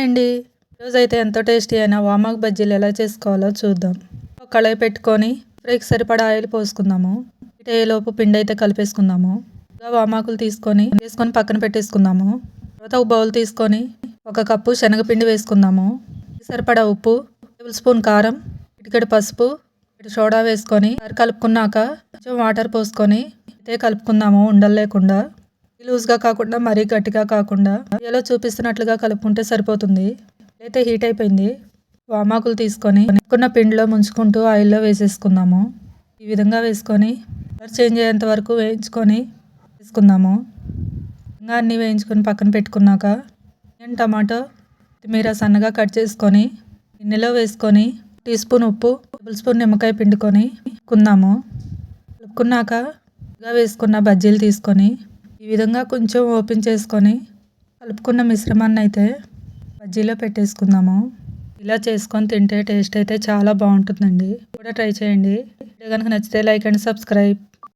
Hi అండి. ఈరోజు అయితే ఎంతో టేస్టీ అయిన వామాక్ బజ్జీలు ఎలా చేసుకోవాలో చూద్దాం. ఒక కళాయి పెట్టుకొని ఫ్రైకి సరిపడా ఆయిల్ పోసుకుందాము. లోపు పిండి అయితే కలిపేసుకుందాము. వామాకులు తీసుకొని వేసుకొని పక్కన పెట్టేసుకుందాము. తర్వాత ఒక బౌల్ తీసుకొని ఒక కప్పు శనగపిండి వేసుకుందాము. సరిపడా ఉప్పు టేబుల్ స్పూన్ కారం ఇటుకడి పసుపు ఇటు సోడా వేసుకొని కలుపుకున్నాక కొంచెం వాటర్ పోసుకొని అయితే కలుపుకుందాము ఉండలు లేకుండా. లూజ్గా కాకుండా మరీ గట్టిగా కాకుండా ఇలా చూపిస్తున్నట్లుగా కలుపుకుంటే సరిపోతుంది. అయితే హీట్ అయిపోయింది. వామాకులు తీసుకొని కొన్న పిండిలో ముంచుకుంటూ ఆయిల్లో వేసేసుకుందాము. ఈ విధంగా వేసుకొని కలర్ చేంజ్ అయ్యేంత వరకు వేయించుకొని వేసుకుందాము ఇంకా అన్నీ వేయించుకొని పక్కన పెట్టుకున్నాక నేను టమాటో కొత్తిమీర సన్నగా కట్ చేసుకొని గిన్నెలో వేసుకొని టీ స్పూన్ ఉప్పు టేబుల్ స్పూన్ నిమ్మకాయ పిండుకొని కుందాము కలుపుకున్నాక వేసుకున్న బజ్జీలు తీసుకొని ఈ విధంగా కొంచెం ఓపెన్ చేసుకొని కలుపుకున్న మిశ్రమాన్ని అయితే బజ్జీలో పెట్టేసుకుందాము. ఇలా చేసుకొని తింటే టేస్ట్ అయితే చాలా బాగుంటుందండి. కూడా ట్రై చేయండి. కనుక నచ్చితే లైక్ అండ్ సబ్స్క్రైబ్.